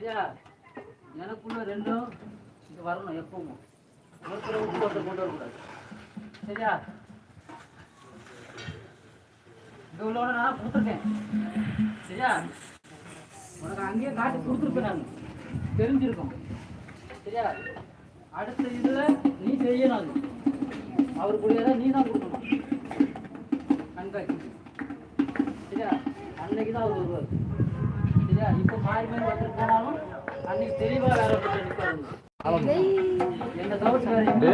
சரியா எனக்குள்ள ரெண்டும் இங்கே வரணும் எப்பவும். ஒருத்தர் ஒருத்தர் கொண்டு வரக்கூடாது. சரியா? இங்கே உள்ளவன நான் கொடுத்துருக்கேன். சரியா? உனக்கு அங்கேயே காட்டி கொடுத்துருப்பேன் நான். தெரிஞ்சிருக்கோம். சரியா? அடுத்த இதில் நீ செய்யணும் அது. அவருக்குள்ளே தான் நீ தான் கொடுக்கணும். கண்காட்சி. சரியா? அன்னைக்கு தான் அவர் வருவார். இப்போ மாறி மாறி வந்துட்டு போனாலும் அன்னைக்கு தெளிவாக வேற என்ன தவிர்த்து